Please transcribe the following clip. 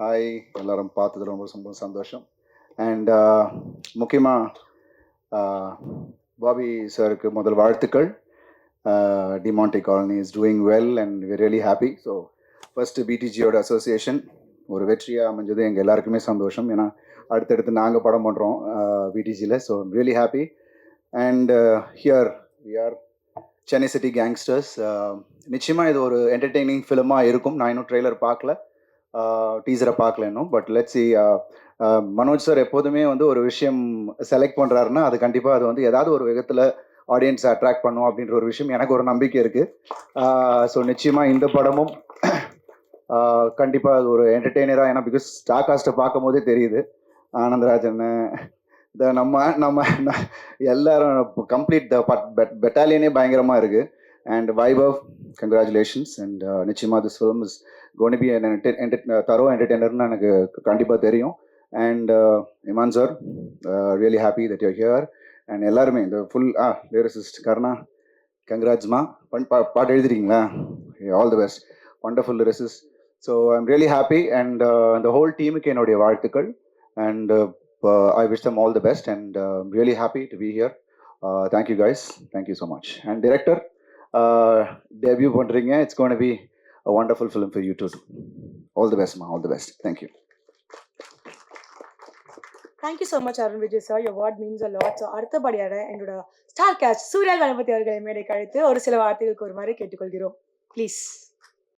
Hi எல்லாரும் பார்த்தது ரொம்ப ரொம்ப சந்தோஷம். அண்ட் uh, முக்கியமாக uh, பாபி சாருக்கு முதல் வாழ்த்துக்கள். Demonte colony is doing well and we really happy so first பிடிஜியோட association ஒரு வெற்றியாக அமைஞ்சது. எங்கள் எல்லாருக்குமே சந்தோஷம். ஏன்னா அடுத்தடுத்து நாங்கள் படம் பண்ணுறோம் பிடிஜியில் so really happy and here we are Chennai city gangsters நிச்சயமாக இது ஒரு என்டர்டெய்னிங் ஃபிலிமாக இருக்கும். நான் இன்னும் ட்ரெய்லர் பார்க்கல. டீசரை பார்க்கல இன்னும். But let's see Manoj sir எப்போதுமே வந்து ஒரு விஷயம் செலக்ட் பண்ணுறாருன்னா அது கண்டிப்பாக அது வந்து ஏதாவது ஒரு விதத்தில் ஆடியன்ஸை அட்ராக்ட் பண்ணும் அப்படின்ற ஒரு விஷயம் எனக்கு ஒரு நம்பிக்கை இருக்குது ஸோ நிச்சயமாக இந்த படமும் கண்டிப்பாக அது ஒரு என்டர்டெய்னராக ஏன்னா பிகாஸ் ஸ்டார் காஸ்ட்டை பார்க்கும் போதே தெரியுது. ஆனந்தராஜன் இந்த நம்ம நம்ம எல்லாரும் கம்ப்ளீட் த பட் பெட்டாலியனே பயங்கரமாக இருக்குது அண்ட் வைபவ் கங்க்ராச்சுலேஷன்ஸ் அண்ட் நிச்சயமாக this film is gonna thorough என்டர்டெய்னர்னு எனக்கு கண்டிப்பாக தெரியும். And Imman sir really happy that you here and எல்லாருமே இந்த ஃபுல் ஆ லிரிசிஸ்ட் கருணா கங்கராஜ்மா பண் பா பாட்டு எழுதிட்டீங்களா all the best wonderful lyricist so I'm really happy and இந்த ஹோல் டீமுக்கு என்னுடைய வாழ்த்துக்கள். And I wish them all the best and really happy to be here thank you guys thank you so much and director debut பண்ணுறீங்க it's gonna be a wonderful film for to to all the best, all All best best. Thank you. Thank you so much Arun Vijay sir your word means a lot so அடுத்தபடியாக எங்களோட star caste Surya Ganapathi அவர்களை மேடை கழித்து ஒரு சில வார்த்தைகளுக்கு ஒரு மாதிரி கேட்டுக்கொள்கிறோம். ப்ளீஸ்